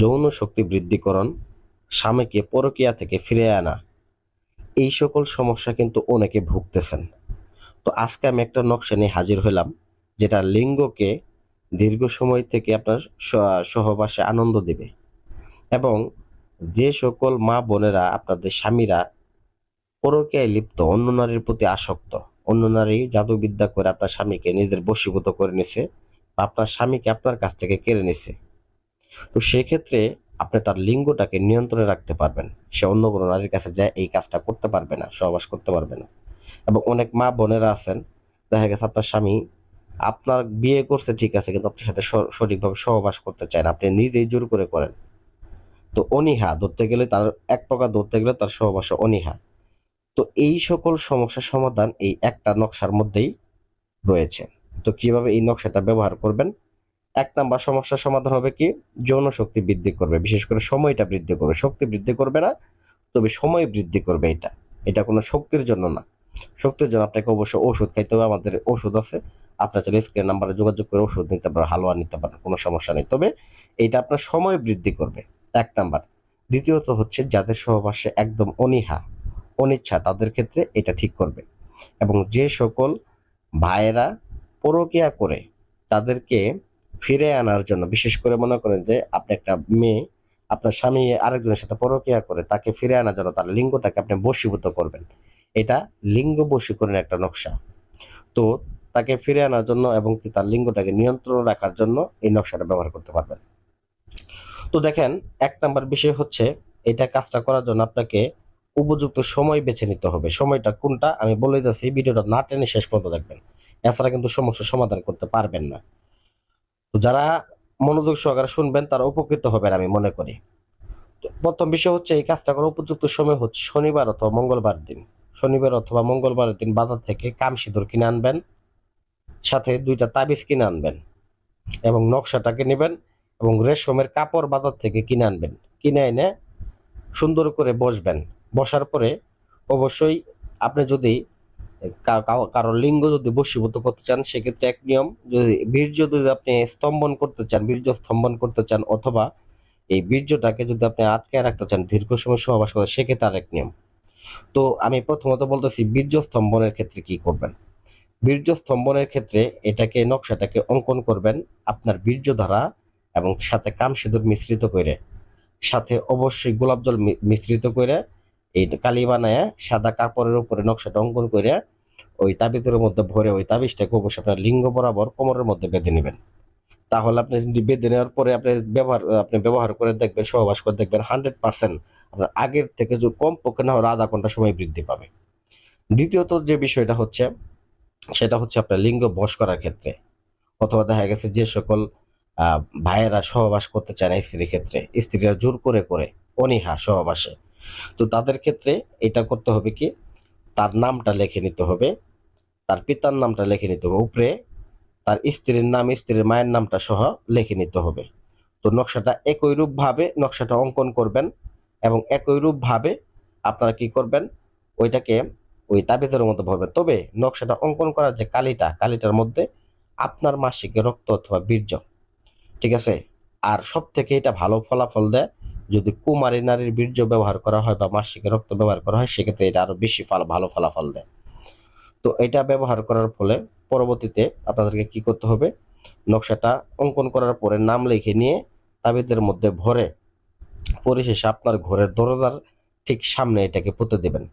যৌন শক্তি বৃদ্ধিকরণ স্বামীকে পরকীয়া থেকে ফিরে আনা। এই সকল সমস্যা কিন্তু অনেকে ভুগতেছেন। তো আজকে আমি একটা নকশা নিয়ে হাজির হলাম, যেটা লিঙ্গকে দীর্ঘ সময় থেকে আপনার সহবাসে আনন্দ দিবে এবং যে সকল মা বোনেরা, আপনাদের স্বামীরা পরকীয়ায় লিপ্ত, অন্য নারীর প্রতি আসক্ত, অন্য নারী জাদুবিদ্যা করে আপনার স্বামীকে নিজের বশীভূত করে নিছে বা আপনার স্বামীকে আপনার কাছ থেকে কেড়ে নিছে তো সেক্ষেত্রে আপনি তার লিঙ্গটাকে নিয়ন্ত্রণে রাখতে পারবেন। সে অন্য কোনো নারীর কাছে যায়, এই কাজটা করতে পারবে না, সহবাস করতে পারবে না। এবং অনেক মা বোনেরা আছেন, দেখা গেছে আপনার স্বামী আপনার বিয়ে করছে, ঠিক আছে, কিন্তু আপনার সাথে সঠিকভাবে সহবাস করতে চায় না, আপনি নিজেই জোর করে করেন। তো অনীহা ধরতে গেলে তার, এক প্রকার ধরতে গেলে তার সহবাস অনীহা। তো এই সকল সমস্যার সমাধান এই একটা নকশার মধ্যেই রয়েছে। তো কীভাবে এই নকশাটা ব্যবহার করবেন? এক নাম্বার সমস্যার সমাধান হবে কি? যৌন শক্তি বৃদ্ধি করবে। বিশেষ করে সময়টা বৃদ্ধি করবে। শক্তি বৃদ্ধি করবে না, তবে সময় বৃদ্ধি করবে এটা। এটা কোনো শক্তির জন্য না। শক্তির জন্য আপনাকে অবশ্যই ওষুধ খাইতে হবে। আমাদের ওষুধ আছে। আপনার চাইলে স্ক্রিন নাম্বারে যোগাযোগ করে ওষুধ নিতে পারেন, হালুয়া নিতে পারেন, কোনো সমস্যা নেই। তবে এটা আপনার সময় বৃদ্ধি করবে। এক নাম্বার। দ্বিতীয়ত হচ্ছে যাদের সহবাসে একদম অনীহা, অনিচ্ছা, তাদের ক্ষেত্রে এটা ঠিক করবে। এবং যে সকল ভাইয়েরা পরকিয়া করে, তাদেরকে ফিরে আনার জন্য, বিশেষ করে মনে করেন যে আপনি একটা মেয়ে, আপনার স্বামী আরেকজনের সাথে পরকিয়া করে, তাকে ফিরে আনার জন্য তার লিঙ্গটাকে আপনি বশীভূত করবেন। এটা লিঙ্গ বশীকরণের একটা নকশা। তো তাকে ফিরে আনার জন্য এবং কি তার লিঙ্গটাকে নিয়ন্ত্রণ রাখার জন্য এই নকশাটা ব্যবহার করতে পারবেন। তো দেখেন, এক নাম্বার বিষয় হচ্ছে, এটা কাজটা করার জন্য আপনাকে উপযুক্ত সময় বেছে নিতে হবে। সময়টা কোনটা? আমি বলে যাচ্ছি ভিডিওটা না টেনে শেষ পর্যন্ত দেখবেন। এছাড়া কিন্তু সমস্যার সমাধান করতে পারবেন না। যারা মনোযোগ সহকারে শুনবেন, তারা উপকৃত হবেন আমি মনে করি। প্রথম বিষয় হচ্ছে, এই কাজটা করার উপযুক্ত সময় হচ্ছে শনিবার অথবা মঙ্গলবার দিন। শনিবার অথবা মঙ্গলবারের দিন বাজার থেকে কাম সিঁদুর কিনে আনবেন, সাথে দুইটা তাবিজ কিনে আনবেন এবং নকশাটাকে নেবেন এবং রেশমের কাপড় বাজার থেকে কিনে আনবেন। কিনে এনে সুন্দর করে বসবেন। বসার পরে অবশ্যই আপনি যদি কারও লিঙ্গ যদি বশীভূত করতে চান, সেক্ষেত্রে এক নিয়ম, যদি বীর্য যদি আপনি স্তম্ভন করতে চান, বীর্য স্তম্ভন করতে চান, অথবা এই বীর্যটাকে যদি আপনি আটকে রাখতে চান, দীর্ঘ সময় সহবাস করতে সেক্ষেত্রে আরেক নিয়ম। তো আমি প্রথমত বলতেছি, বীর্য স্তম্ভনের ক্ষেত্রে কি করবেন? বীর্য স্তম্ভনের ক্ষেত্রে এটাকে, নকশাটাকে অঙ্কন করবেন আপনার বীর্য ধারা এবং সাথে কাম সিঁদুর মিশ্রিত করে, সাথে অবশ্যই গোলাপ জল মিশ্রিত করে এই কালি বানায় সাদা কাপড়ের উপরে নকশাটা অঙ্কন করে ওই তাবিজের মধ্যে ভরে ওই তাবিজটাকে অবশ্যই আপনার লিঙ্গ বরাবর কোমরের মধ্যে বেঁধে নেবেন। তাহলে আপনি বেঁধে নেওয়ার পরে আপনি ব্যবহার আপনি ব্যবহার করে দেখবেন, সহবাস করে দেখবেন হান্ড্রেড পার্সেন্ট আপনার আগের থেকে যদি কম পক্ষে না হলে আধা ঘণ্টা সময় বৃদ্ধি পাবে। দ্বিতীয়ত যে বিষয়টা হচ্ছে, সেটা হচ্ছে আপনার লিঙ্গ বশ করার ক্ষেত্রে, অথবা দেখা গেছে যে সকল ভাইয়েরা সহবাস করতে চায় না স্ত্রীর ক্ষেত্রে, স্ত্রীরা জোর করে করে অনীহা সহবাসে তো তাদের ক্ষেত্রে এটা করতে হবে কি? তার নামটা লিখে নিতে হবে, তার পিতার নামটা লিখে নিতে হবে, উপরে তার স্ত্রীর নাম, স্ত্রীর মায়ের নামটা সহ লিখে নিতে হবে। তো নকশাটা একই রূপ ভাবে নকশাটা অঙ্কন করবেন এবং একই রূপ ভাবে আপনারা কি করবেন? ওইটাকে ওই তাবিজের মধ্যে ভরবেন। তবে নকশাটা অঙ্কন করার যে কালিটা, কালিটার মধ্যে আপনার মাসিক রক্ত অথবা বীর্য, ঠিক আছে? আর সব থেকে এটা ভালো ফলাফল দেয় যদি কুমারী নারীর বীর্য ব্যবহার করা হয় বা মাসিক রক্ত ব্যবহার করা হয়, সেক্ষেত্রে এটা আরও বেশি ফল ভালো ফলাফল দেয়। তো এটা ব্যবহার করার ফলে পরবর্তীতে আপনাদেরকে কি করতে হবে? নকশাটা অঙ্কন করার পরে নাম লিখে নিয়ে তাবিদের মধ্যে ভরে পরিশেষে আপনার ঘরের দরজার ঠিক সামনে এটাকে পুঁতে দেবেন।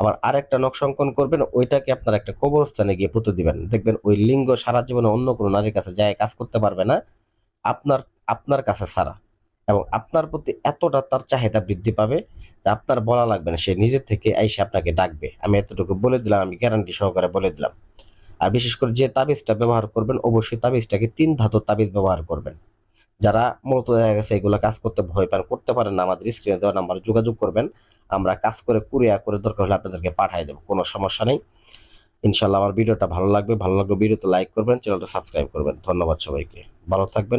আবার আরেকটা নকশা অঙ্কন করবেন, ওইটাকে আপনার একটা কবরস্থানে গিয়ে পুঁতে দিবেন। দেখবেন ওই লিঙ্গ সারা জীবনে অন্য কোনো নারীর কাছে যায়, কাজ করতে পারবে না। আপনার আপনার কাছে ছাড়া এবং আপনার প্রতি এতটা তার চাহিদা বৃদ্ধি পাবে যে আপনার বলা লাগবে না, সে নিজের থেকে এসে আপনাকে ডাকবে। আমি এতটুকু বলে দিলাম, আমি গ্যারান্টি সহকারে বলে দিলাম। আর বিশেষ করে যে তাবিজটা ব্যবহার করবেন, অবশ্যই তাবিজটাকে তিন ধাতুর তাবিজ ব্যবহার করবেন। যারা মূলত দেখা গেছে এগুলো কাজ করতে ভয় পান, করতে পারেন না, আমাদের স্ক্রিনে দেওয়া নাম্বার যোগাযোগ করবেন। আমরা কাজ করে কুরিয়া করে দরকার হলে আপনাদেরকে পাঠিয়ে দেবো, কোনো সমস্যা নেই। ইনশাল্লাহ আমার ভিডিওটা ভালো লাগবে ভালো লাগবে ভিডিওতে লাইক করবেন চ্যানেলটা সাবস্ক্রাইব করবেন। ধন্যবাদ সবাইকে। ভালো থাকবেন।